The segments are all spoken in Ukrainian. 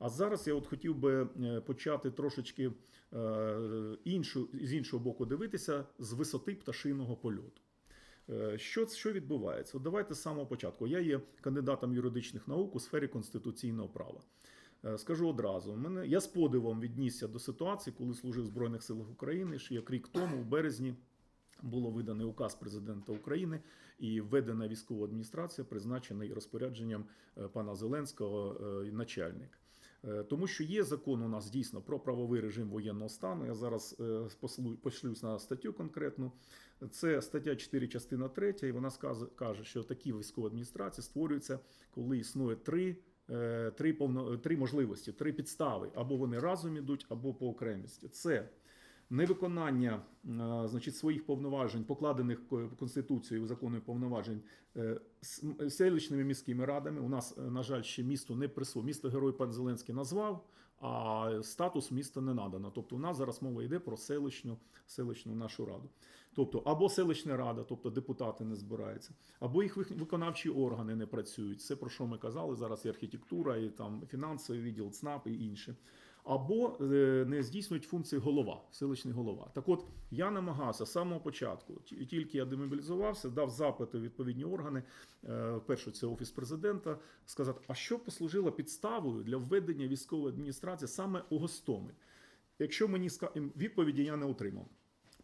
А зараз я от хотів би е, почати трошечки е, іншу, з іншого боку дивитися з висоти пташиного польоту. Е, Що, що відбувається? От давайте з самого початку. Я є кандидатом юридичних наук у сфері конституційного права. Скажу одразу, мене я з подивом віднісся до ситуації, коли служив в Збройних силах України, що як рік тому, у березні, було виданий указ президента України і введена військова адміністрація, призначений розпорядженням пана Зеленського начальник. Е, Тому що є закон у нас дійсно про правовий режим воєнного стану. Я зараз е, пошлюсь на статтю конкретну. Це стаття 4, частина 3, і вона каже, що такі військові адміністрації створюються, коли існує три. е, Три повно три можливості, три підстави. Або вони разом ідуть, або по окремісті. Це невиконання е, значить, своїх повноважень, покладених Конституцією законною повноважень е, селищними міськими радами. У нас, е, на жаль, ще місто не присво. Місто Герой пан Зеленський назвав, а статус міста не надано. Тобто, у нас зараз мова йде про селищну, селищну нашу раду. Тобто, або селищна рада, тобто депутати не збираються, або їх виконавчі органи не працюють. Це про що ми казали зараз. І архітектура, і там фінансовий відділ, ЦНАП і інше або е, не здійснюють функції голова, селищний голова. Так от я намагався з самого початку, тільки я демобілізувався, дав запити у відповідні органи. е, Перше, це офіс президента, сказати, а що послужило підставою для введення військової адміністрації саме у Гостомель? Якщо мені відповіді я не отримав.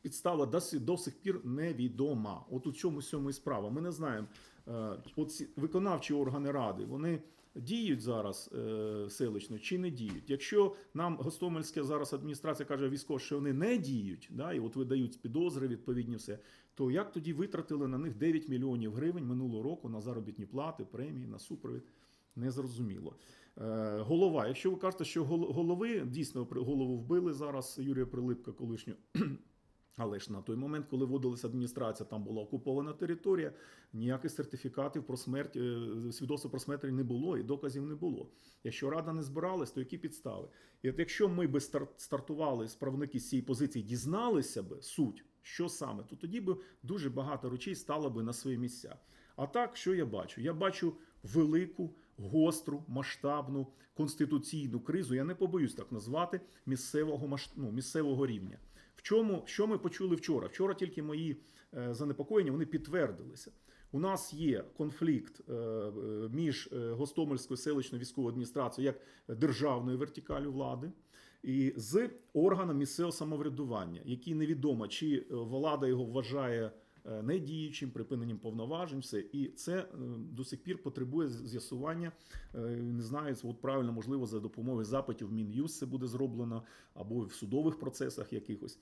Підстава до, сих пір невідома. От у чому сьому і справа. Ми не знаємо. Е, От виконавчі органи ради вони діють зараз е, селищно чи не діють. Якщо нам Гостомельська зараз адміністрація каже військово, що вони не діють, да, і от видають підозри, відповідні все, то як тоді витратили на них 9 мільйонів гривень минулого року на заробітні плати, премії, на супровід? Незрозуміло. Е, голова. Якщо ви кажете, що голови дійсно голову вбили зараз Юрія Прилипка, колишнього. Але ж на той момент, коли вводилася адміністрація, там була окупована територія, ніяких сертифікатів про смерть, е, свідоцтва про смерть не було і доказів не було. Якщо рада не збиралась, то які підстави? І от якщо ми би стар- стартували справники з цієї позиції, дізналися би суть, що саме, то тоді би дуже багато речей стало би на свої місця. А так, що я бачу? Я бачу велику, гостру, масштабну конституційну кризу. Я не побоюсь так назвати місцевого ну, місцевого рівня. В чому що ми почули вчора? Вчора тільки мої е, занепокоєння вони підтвердилися. У нас є конфлікт е, е, між Гостомельською селищною військовою адміністрацією як державною вертикалю влади і з органом місцевого самоврядування, який невідомо, чи влада його вважає недіючим, припиненням повноважень, все. І це е, до сих пір потребує з'ясування. Е, Не знаю, от правильно, можливо, за допомогою запитів в Мін'юз це буде зроблено, або в судових процесах якихось.